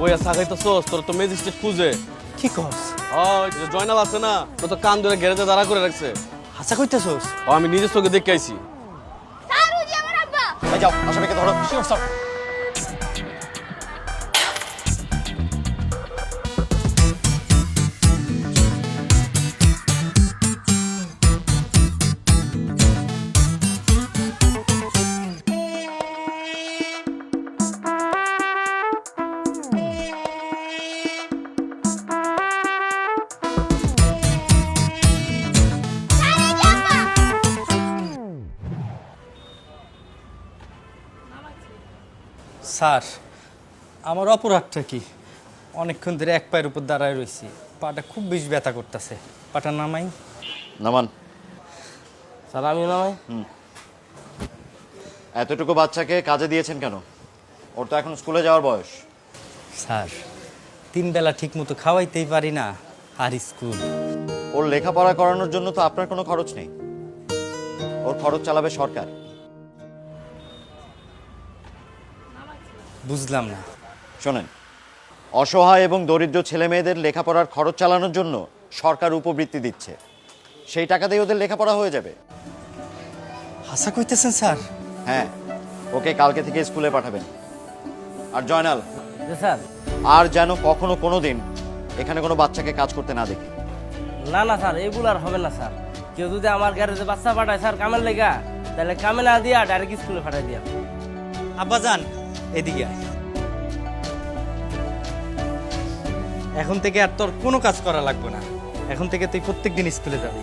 বইয়া সাগাইতেছস তোর তো ম্যাজিস্ট্রেট খুঁজে। কি কস? ওই যে জয়নাল আছে না তো তো কান ধরে গ্যারেজে দাঁড়া করে রাখছে। হাসা কইতেছস? ও আমি নিজের চোখে দেখে আইছি। স্যার ওই আমার আব্বা। এই যাও আসামিকে ধরো শিওর স্যার আমার অপরাধটা কি? অনেকক্ষণ ধরে এক পায়ের উপর দাঁড়ায় রয়েছি। পাটা খুব বেশি ব্যথা করতেছে। পাটা নামাই। নামান। স্যার আমি নামাই। এতটুকু বাচ্চাকে কাজে দিয়েছেন কেন? ওর তো এখন স্কুলে যাওয়ার বয়স। স্যার তিন বেলা ঠিক মতো খাওয়াইতেই পারি না। আর স্কুল। ওর লেখাপড়া করানোর জন্য তো আপনার কোনো খরচ নেই। ওর খরচ চালাবে সরকার। বুঝলাম না। শোনেন অসহায় এবং দরিদ্র ছেলে মেয়েদের লেখাপড়ার খরচ চালানোর জন্য সরকার উপবৃত্তি দিচ্ছে। সেই টাকা দিয়ে ওদের লেখাপড়া হয়ে যাবে। হাসা কইতেছেন স্যার? হ্যাঁ ওকে কালকে থেকে স্কুলে পাঠাবেন। আর জয়নাল স্যার। আর যেন কখনো কোনো দিন এখানে কোনো বাচ্চাকে কাজ করতে না দেখি। না না স্যার এগুলো আর হবে না স্যার। কেউ যদি আমার গ্যারেজে বাচ্চা পাঠায় স্যার কামের লেগা তাহলে কামে না দিয়া ডাইরেক্ট স্কুলে পাঠাই দিয়া। আব্বা যান এদিকে আয়। এখন থেকে আর তোর কোনো কাজ করা লাগবে না এখন থেকে তুই প্রত্যেকদিন স্কুলে যাবি